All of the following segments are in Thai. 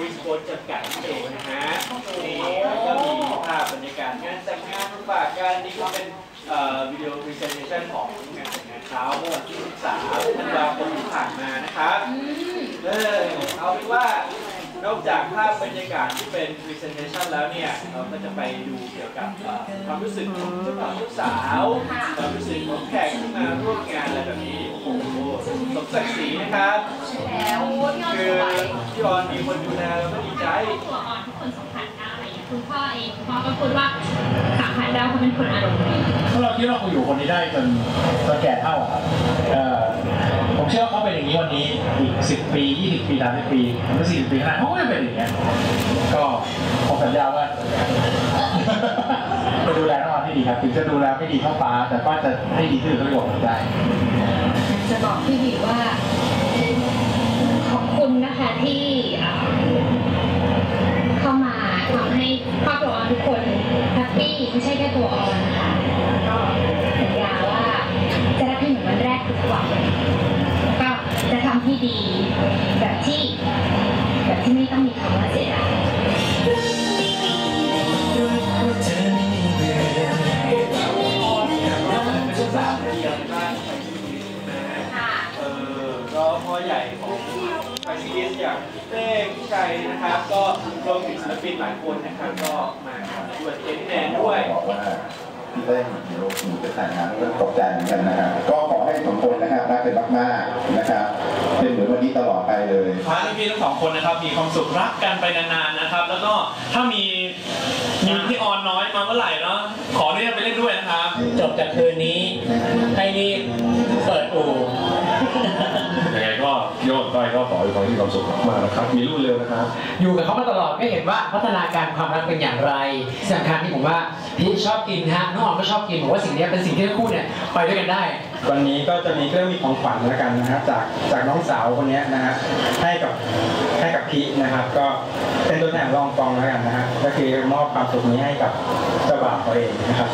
วิสโกจำกัดนั่นเองนะฮะนี่แล้วก็มีภาพบรรยากาศงานแต่งงานมาฝากกันนี่ก็เป็นเอ่อวิดีโอพรีเซนเทชันของงานแต่งงานเช้าเมื่อวันที่13ธันวาคมที่ผ่านมานะครับเออเอาเป็นว่านอกจากภาพบรรยากาศที่เป็น presentation แล้วเนี่ย เราก็จะไปดูเกี่ยวกับความรู้สึกของเจ้าบ่าวเจ้าสาวความรู้สึกของแขกที่มาร่วมงานอะไรแบบนี้ โอ้โหสมศักดิ์ศรีนะครับ คือพี่ออนมีคนดูแลแล้วก็ดีใจตัวออนทุกคนสัมผัสได้คุณพ่อเองคุณพ่อก็พูดว่าสัมผัสได้เขาเป็นคนอารมณ์ดีถ้าเราคิดว่าเราคงอยู่คนนี้ได้จนจนแก่เท่าครับผมเชื่อว่าเขาเป็นอย่างนี้วันนี้อีกสิบปียี่สิบปีสามสิบปีหรือสี่สิบปีข้างหน้าเขาก็จะเป็นอย่างเงี้ยก็ผมสัญญาว่าจะดูแลน้องออนให้ดีครับถึงจะดูแลไม่ดีเท่าฟ้าแต่ก็จะให้ดีที่สุดเท่าที่ผมได้จะบอกพี่บีว่า ขอบคุณนะคะที่เอ่อเข้ามาทำให้ครอบครัวออนทุกคนแฮปปี้ไม่ใช่แค่ตัวออนนะคะแล้วก็สัญญาว่าจะรักให้เหมือนวันแรกทุกวันแล้วก็จะ ทำที่ดี แบบที่แบบที่ไม่ต้องมีคำว่าเสียดายเป็นลูกสาวคนเดียวในบ้านไฟซิลิสนะค่ะเออก็พ่อใหญ่ของไฟซิลิสอย่างพี่เต้พี่ชัยนะครับ ก็รวมถึงศิลปินหลายคนนะครับก็มาด้วยเจนแนนด้วยบอกว่าพี่เต้เดี๋ยวหนูจะแต่งงานก็ตกใจเหมือนกันนะครับก็ กกันมากๆนะครับ เป็นเหมือนวันนี้ตลอดไปเลยพาพี่ๆทั้งสองคนนะครับ มีความสุขรักกันไปนานๆนะครับ แล้วก็ถ้ามีมีพี่ออนน้อยมาเมื่อไหร่เนาะขออนุญาตไปเล่นด้วยนะครับ จบจากคืนนี้ให้รีบเปิดอู่ยังไงก็ โยนไปก็ขอให้เขามีความสุขมากๆนะครับ มีลูกเร็วนะครับ อยู่กับเขามาตลอดก็เห็นว่าพัฒนาการความรักเป็นอย่างไรที่สำคัญที่ผมว่าพี่ชอบกินนะฮะน้องออมก็ชอบกินผมว่าสิ่งนี้เป็นสิ่งที่ทั้งคู่เนี่ยไปด้วยกันได้ วันนี้ก็จะมีเครื่องมีของขวัญแล้วกันนะครับจากจากน้องสาวคนเนี้ยนะฮะให้กับให้กับพี่นะครับ ก็เป็นตัวแทนรองกองแล้วกันนะฮะก็คือมอบความสุขนี้ให้กับเจ้าบ่าวเขาเองนะครับ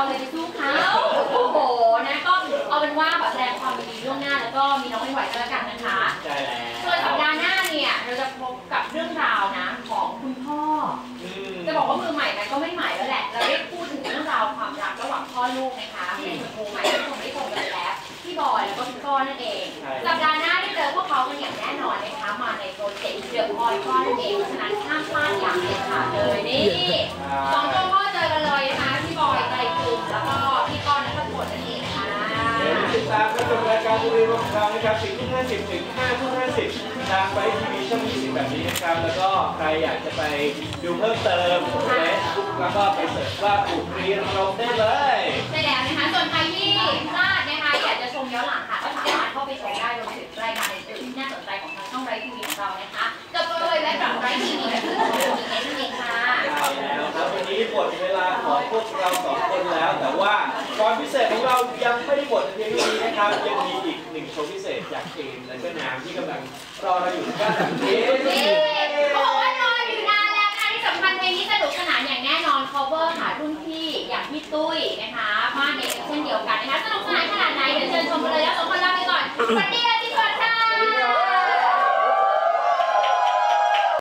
เขาจะเอาอะไรไปสู้เขาโอ้โหนะก็เอาเป็นว่าขอแสดงความยินดีล่วงหน้าแล้วก็มีน้องไม่ไหวก็แล้วกันนะคะใช่แล้วส่วนสัปดาห์หน้าเนี่ยเราจะพบกับเรื่องราวนะของคุณพ่อ อืม จะบอกว่ามือใหม่มันก็ไม่ใหม่แล้วแหละ เราได้พูดถึงเรื่องราวความรักระหว่างพ่อลูกนะคะเป็นคนมือใหม่ที่คงได้ชมกันแล้วพี่บอยแล้วก็พี่ก้อนนั่นเองสัปดาห์หน้าได้เจอพวกเขากันอย่างแน่นอนนะคะมาในโปรเจกต์เดอะพอยก้อนนั่นเองเพราะฉะนั้นห้ามพลาดอย่างเด็ดขาดเลยนี่สองตัวพ่อเชมรายการทีวีของเรานะครับ4ทุ่ม50ถึง5ทุ่ม50ทางไปทีวีช่อง20แบบนี้นะครับ แล้วก็ใครอยากจะไปดูเพิ่มเติมเฟซบุ๊กแล้วก็ไปเสิร์ชว่าอุตรีนรงค์ได้เลยใช่แล้วนะคะ ส่วนใครที่พลาดนะคะอยากจะชมย้อนหลังค่ะก็สามารถเข้าไปชมได้รวมถึงรายการอื่นๆที่น่าสน นแล้ว แต่ว่าตอนพิเศษของเรายังไม่ได้หมดเพียงเท่านี้นะครับ ยังมีอีกหนึ่งโชว์พิเศษจากเอมและก็น้ำที่กำลังรอเราอยู่ด้านหลังนี้เขาบอกว่ารออยู่นานแล้วนะที่สำคัญเพลงนี้สนุกสนานอย่างแน่นอน cover หารุ่นพี่อย่างพี่ตุ้ยนะคะบ้าเด็กเช่นเดียวกันนะคะสนุกสนานขนาดไหนเดี๋ยวเชิญชมกันเลยแล้วสองคนลาไปก่อนสวัสดี